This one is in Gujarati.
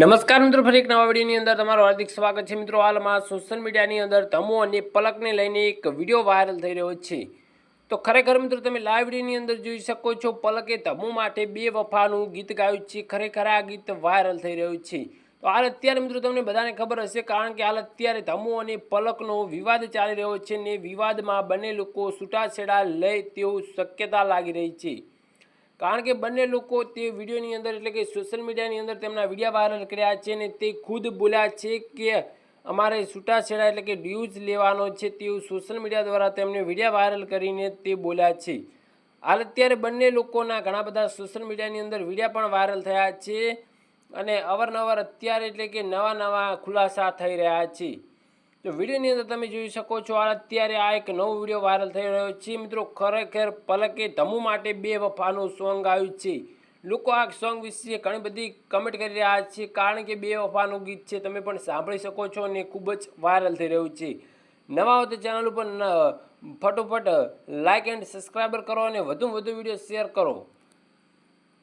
નમસ્કાર મિત્રો, ફરી એક નવા વિડીયોની અંદર તમારું હાર્દિક સ્વાગત છે. મિત્રો, હાલમાં સોશિયલ મીડિયાની અંદર ધમો અને પલકને લઈને એક વીડિયો વાયરલ થઈ રહ્યો છે. તો ખરેખર મિત્રો, તમે લાઈવ વિડીયોની અંદર જોઈ શકો છો, પલકે ધમો માટે બે વફાનું ગીત ગાયું છે. ખરેખર આ ગીત વાયરલ થઈ રહ્યું છે. તો હાલ અત્યારે મિત્રો, તમને બધાને ખબર હશે કારણ કે હાલ અત્યારે ધમો અને પલકનો વિવાદ ચાલી રહ્યો છે ને વિવાદમાં બંને લોકો છૂટાછેડા લે તેવું શક્યતા લાગી રહી છે. કારણ કે બંને લોકો તે વિડીયોની અંદર એટલે કે સોશિયલ મીડિયાની અંદર તેમના વીડિયો વાયરલ કર્યા છે અને તે ખુદ બોલ્યા છે કે અમારે છૂટાછેડા એટલે કે ડ્યુઝ લેવાનો છે તેવું સોશિયલ મીડિયા દ્વારા તેમને વિડીયા વાયરલ કરીને તે બોલ્યા છે. હાલ અત્યારે બંને લોકોના ઘણા બધા સોશિયલ મીડિયાની અંદર વીડિયો પણ વાયરલ થયા છે અને અવારનવાર અત્યારે એટલે કે નવા નવા ખુલાસા થઈ રહ્યા છે. તો વિડીયોની અંદર તમે જોઈ શકો છો, આ અત્યારે આ એક નવો વીડિયો વાયરલ થઈ રહ્યો છે. મિત્રો, ખરેખર પલકે ધમુ માટે બે વફાનું સોંગ આવ્યું છે. લોકો આ સોંગ વિશે ઘણી બધી કમેન્ટ કરી રહ્યા છે, કારણ કે બે વફાનું ગીત છે, તમે પણ સાંભળી શકો છો અને ખૂબ જ વાયરલ થઈ રહ્યું છે. નવા હોય તો ચેનલ ઉપર ફટોફટ લાઇક એન્ડ સબસ્ક્રાઈબર કરો અને વધુમાં વધુ વીડિયો શેર કરો.